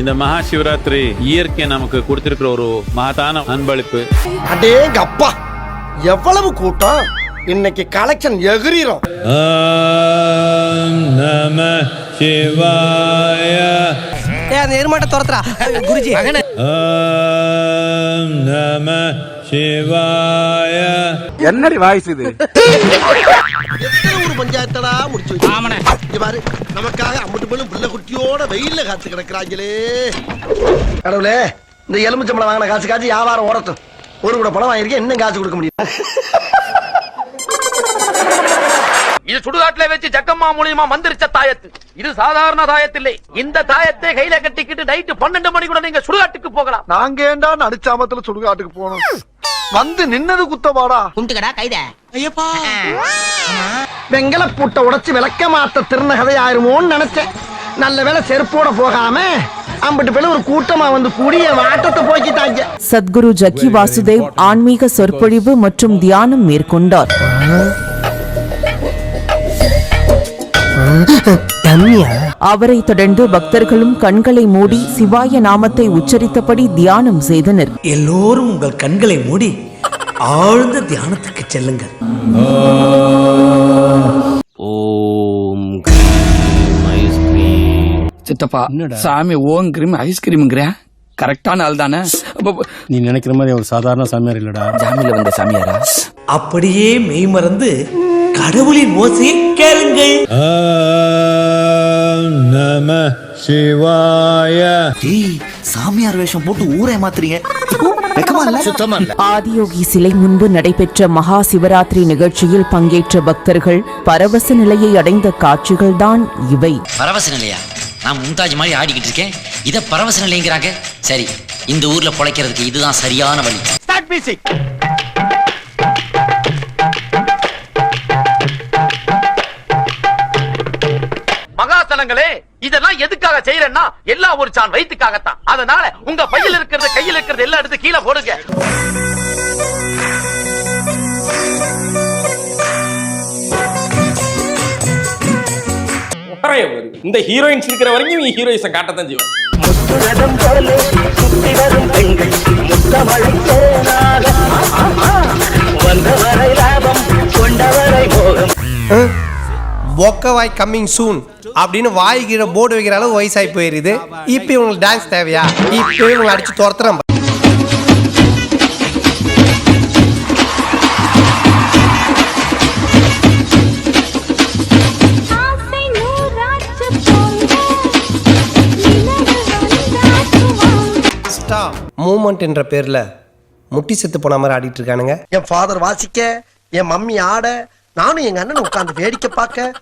இந்த மகா சிவராத்திரி இயற்கை நமக்கு கொடுத்திருக்கிற ஒரு மகத்தான அன்பளிப்பு. அடேங்க அப்பா எவ்வளவு கூட்டம்? இன்னைக்கு கலெக்ஷன் எகிரிரும் ஓம் நம சிவாய. ஏ அந்த எருமாட்டை துரத்துறா. குருஜி நம சிவாய. என்னடி வாய்ஸ் இது? எத்தனை ஒரு பஞ்சாயத்தடா முடிச்சு வச்சு. இங்க பாரு நமக்காக அம்பட்டு பெண்ணும் பிள்ளை குட்டியோட வெயில்ல காத்து கிடக்குறாங்களே. கடவுளே இந்த எலுமிச்சம்பளம் வாங்கின காசு காசு வியாபாரம் ஓடட்டும். ஒரு கூட பணம் வாங்கியிருக்கேன் இன்னும் காசு கொடுக்க முடியும். இது சுடுகாட்டுல வச்சு ஜக்கம்மா மூலியமா மந்திரிச்ச தாயத்து. இது சாதாரண தாயத்தில்லை இந்த தாயத்தை கையில கட்டிக்கிட்டு நைட்டு பன்னெண்டு மணி கூட நீங்க சுடுகாட்டுக்கு போகலாம். நாங்க ஏண்டா நடிச்சாமத்துல சுடுகாட்டுக்கு போனோம் வந்து நின்னது குத்தபாடா கும்பிட்டுக்கடா கைத. ஐயப்பா. வெங்கல பூட்டை உடைச்சு விளக்க மாத்த திருந கதை ஆயிருமோன்னு நினைச்சேன். நல்ல வேளை செருப்போட போகாம அம்பட்டு பேர் ஒரு கூட்டமா வந்து கூடி என் வாட்டத்தை போக்கிட்டாங்க. சத்குரு ஜக்கி வாசுதேவ் ஆன்மீக சொற்பொழிவு மற்றும் தியானம் மேற்கொண்டார். அவரைத் தொடர்ந்து பக்தர்களும் கண்களை மூடி சிவாய நாமத்தை உச்சரித்தபடி தியானம் செய்தனர். எல்லோரும் உங்கள் கண்களை மூடி ஆழ்ந்த தியானத்துக்கு செல்லுங்கள். சித்தப்பா சாமி ஓம் கிரீம் ஐஸ்கிரீம்ங்கிற கரெக்டான ஆள் தானே? நீ நினைக்கிற மாதிரி அவர் சாதாரண சாமியார் இல்லடா. ஜாமியில வந்த சாமியாரா? அப்படியே மெய்மறந்து கடவுளின் ஓசையை கேளுங்கள். நம சிவாய. சாமியார் வேஷம் போட்டு ஊரை மாத்துறீங்க. ஆதியோகி சிலை முன்பு நடைபெற்ற மகா சிவராத்திரி நிகழ்ச்சியில் பங்கேற்ற பக்தர்கள் பரவச நிலையை அடைந்த காட்சிகள்தான் இவை. பரவச நிலையா? நான் மும்தாஜ் மாதிரி ஆடிக்கிட்டு இருக்கேன். இத பரவச நிலைங்கிறாங்க. சரி இந்த ஊர்ல பொழைக்கிறதுக்கு இதுதான் சரியான வழி. இதெல்லாம் எதுக்காக செய்யறேன்னா எல்லா ஒரு சான் வயிற்றுக்காகத்தான் அதனால உங்க பையில இருக்கிறது கையில இருக்கிறது எல்லாம் எடுத்து கீழே போடுங்க. இந்த ஹீரோயின்ஸ் இருக்கிற வரைக்கும் நீ ஹீரோயிஸை காட்டத்தான் செய்வோம் பொக்கவாய் கம்மிங் சூன் அப்படின்னு வாய் கீழே போர்டு வைக்கிற அளவு வயசாகி போயிருது. இப்போ இவங்களுக்கு டான்ஸ் தேவையா? இப்போ இவங்களை அடிச்சு துரத்துறேன் ஸ்டாப் மூமெண்ட் என்ற பேர்ல முட்டி செத்து போன மாதிரி ஆடிட்டு இருக்கானுங்க. என் ஃபாதர் வாசிக்க என் மம்மி ஆட நானும் எங்க அண்ணன் உட்கார்ந்து வேடிக்கை பார்க்க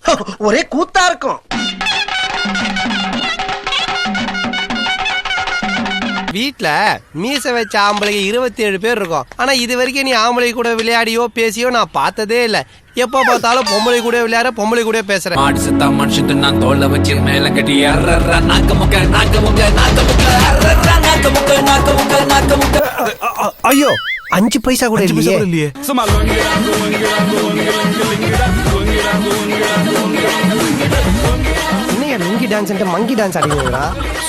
ஒரே கூத்தா இருக்கும். வீட்ல மீச வச்ச ஆம்பளைங்க இருபத்தி ஏழு பேர் இருக்கும். ஆனா இது வரைக்கும் நீ ஆம்பளை கூட விளையாடியோ பேசியோ நான் பார்த்ததே இல்ல. எப்ப பார்த்தாலும் பொம்பளை கூட விளையாட பொம்பளை கூட பேசுறேன் மாடி செத்தா மனுஷன் நான் தோல்ல வச்சு மேல கட்டி நாக்க முக்க நாக்க முக்க நாக்க முக்க நாக்க முக்க நாக்க முக்க நாக்க முக்க ஐயோ! அஞ்சு பைசா கூட இல்லையே. என்னையா லுங்கி டான்ஸ் மங்கி டான்ஸ் ஆடுவீங்களா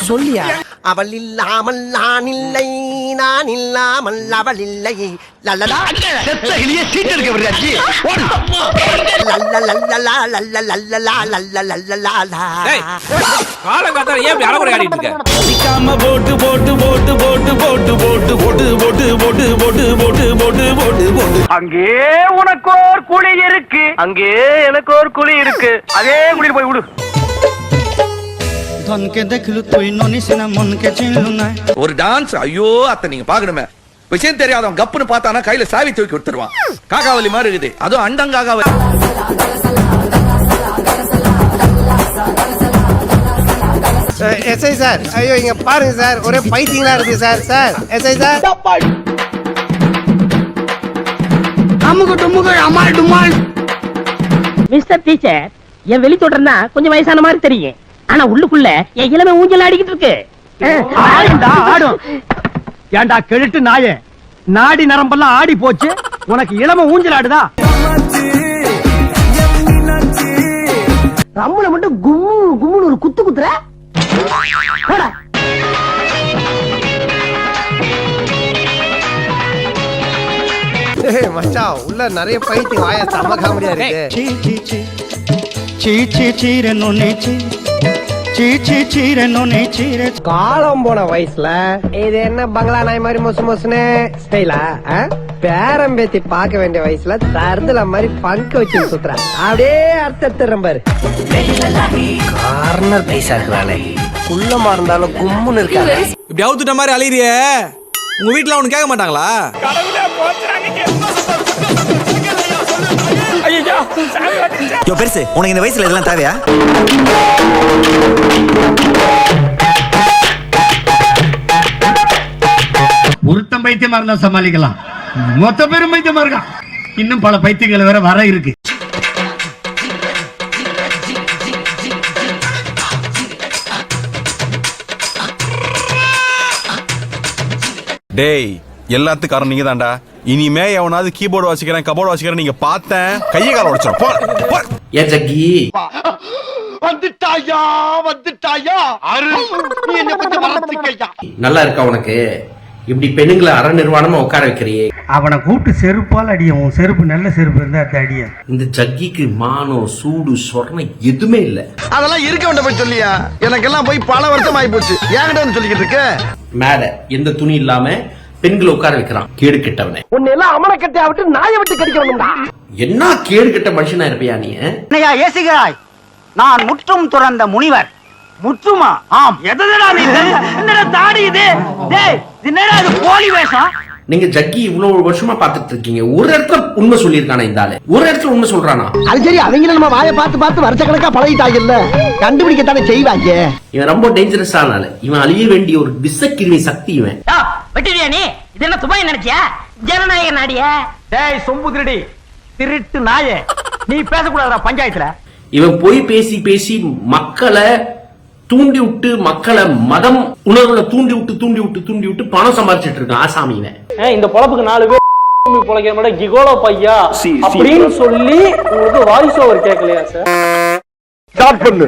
சொல்லியா அவள் இல்லாமல் நான் இல்லை நான் இல்லாமல் அவள் இல்லை போட்டு போட்டு போட்டு போட்டு போட்டு போட்டு போட்டு போட்டு போட்டு போட்டு அங்கே உனக்கு ஒரு குழி இருக்கு அங்கே எனக்கு ஒரு குழி இருக்கு அதே குழியில் போய் விடு ஒரு டான்ஸ் ஐயோ அத்தை நீங்க பாக்கணுமே விஷயம் தெரியாதவன் கப்புன்னு பார்த்தானா கையில சாவி தூக்கி கொடுத்துருவான். காகாவலி மாதிரி இருக்குது. அதுவும் அண்டங்காகாவலி. எஸ்ஐ சார் ஐயோ இங்க பாருங்க சார் ஒரே பைத்தியங்களா இருக்கு sir sir. SI sir. Mister teacher என் வெளி தொடர்னா கொஞ்சம் வயசான மாதிரி தெரியும் ஆனா உள்ளுக்குள்ள என் இளமை ஊஞ்சல் ஆடிக்கிட்டு இருக்கு. ஆடும். ஏன்டா கெழுட்டு நாய? நாடி நரம்பெல்லாம் ஆடி போச்சு. உனக்கு இளம ஊஞ்சல் ஆடுதா? ரம்முல மட்டும் கும்மு கும்முன்னு ஒரு குத்து குத்துற? உள்ள நிறைய பைத்தியம் வாயா செம இருக்கு. சீ சீரனோ சீர காலம் போன வயசுல இது என்ன பங்களா நாய் மாதிரி மொசு மொசுன்னு ஸ்டைலா பேரம் பேத்தி பார்க்க வேண்டிய வயசுல தருதல மாதிரி பங்க வச்சு சுத்துறா. அப்படியே அர்த்தம் பாரு. கார்னர் பைசா இருக்கிறாளே. குள்ளமா இருந்தாலும் கும்முன்னு இருக்காங்க இப்படி அவுத்துட்ட மாதிரி அலையிறிய உங்க வீட்ல அவனு கேட்க மாட்டாங்களா? யோ பெருசு உனக்கு இந்த வயசுல இதெல்லாம் தேவையா ஒருத்தன் பைத்தியமா இருந்தா சமாளிக்கலாம் மொத்த பேரும் பைத்தியமா இருக்கான் இன்னும் பல பைத்தியங்கள் வேற வர இருக்கு டேய் எல்லாத்துக்கும் காரணம் நீங்க தான்டா இனிமே எவனாவது கீபோர்டு வாசிக்கிறேன் கபோர்டு வாசிக்கிறேன் நீங்க பார்த்தேன் கையை கால உடைச்சிடும் போ. ஏன் ஜக்கி. வந்துட்டாயா வந்துட்டாயா? அரு நீ என்ன கொஞ்சம் வரத்துக்கையா நல்லா இருக்கா உனக்கு? இப்படி பெண்ணுங்களை அற நிர்வாணமா உட்கார வைக்கிறியே. அவனை கூப்பிட்டு செருப்பால் அடியும் உன் செருப்பு நல்ல செருப்பு இருந்தா அடியும் இந்த ஜக்கிக்கு மானம் சூடு சொர்ணம் எதுவுமே இல்ல. அதெல்லாம் இருக்க வேண்டாம் போய் சொல்லியா? எனக்கெல்லாம் போய் பல வருஷம் ஆகி போச்சு வந்து சொல்லிக்கிட்டு இருக்க? மேல எந்த துணி இல்லாம பெண்களை உட்கார வைக்கிறான். கேடு கெட்டவனே. உன்னை எல்லாம் அமரக்கட்டையா விட்டு நாயை விட்டு கடிக்கணும்டா என்ன கேடு கெட்ட மனுஷனா இருப்பியா நீ என்னையா ஏசுகிறாய்? நான் முற்றும் துறந்த முனிவர். முற்றுமா? ஆம். எதுடா நீ என்னடா தாடி இது? டேய் என்னடா இது போலி வேஷம்? நீங்க ஜக்கி இவ்வளவு வருஷமா பாத்துட்டு இருக்கீங்க. ஒரு இடத்துல உண்மை சொல்லியிருக்கானா இந்த ஆளு? ஒரு இடத்துல உண்மை சொல்றானா? அது சரி அவங்க நம்ம வாயை பார்த்து பார்த்து வருஷ கணக்கா பழகிட்டாங்கல்ல. கண்டுபிடிக்கத்தானே செய்வாங்க. இவன் ரொம்ப டேஞ்சரஸான ஆளு. இவன் அழிய வேண்டிய ஒரு விஷக்கிருமி சக்தி இவன். வெட்டிடியா நீ? இது என்ன துபாய் நினைச்சியா? ஜனநாயக நாடியா? டேய் சொம்பு திருடி திருட்டு நாயே. நீ பேசக்கூடாதுடா பஞ்சாயத்துல. இவன் போய் பேசி பேசி மக்களை தூண்டி விட்டு மக்களை மதம் உணர்வுல தூண்டி விட்டு தூண்டி விட்டு தூண்டி விட்டு பணம் சம்பாதிச்சிட்டு இருக்கான் ஆசாமி இவன் இந்த பொழப்புக்கு நாலு பேர் பொழைக்கிற மாதிரி கிகோலோ பையா அப்படின்னு சொல்லி உங்களுக்கு வாய்ஸ் ஓவர் கேட்கலையா சார் ஸ்டார்ட் பண்ணு.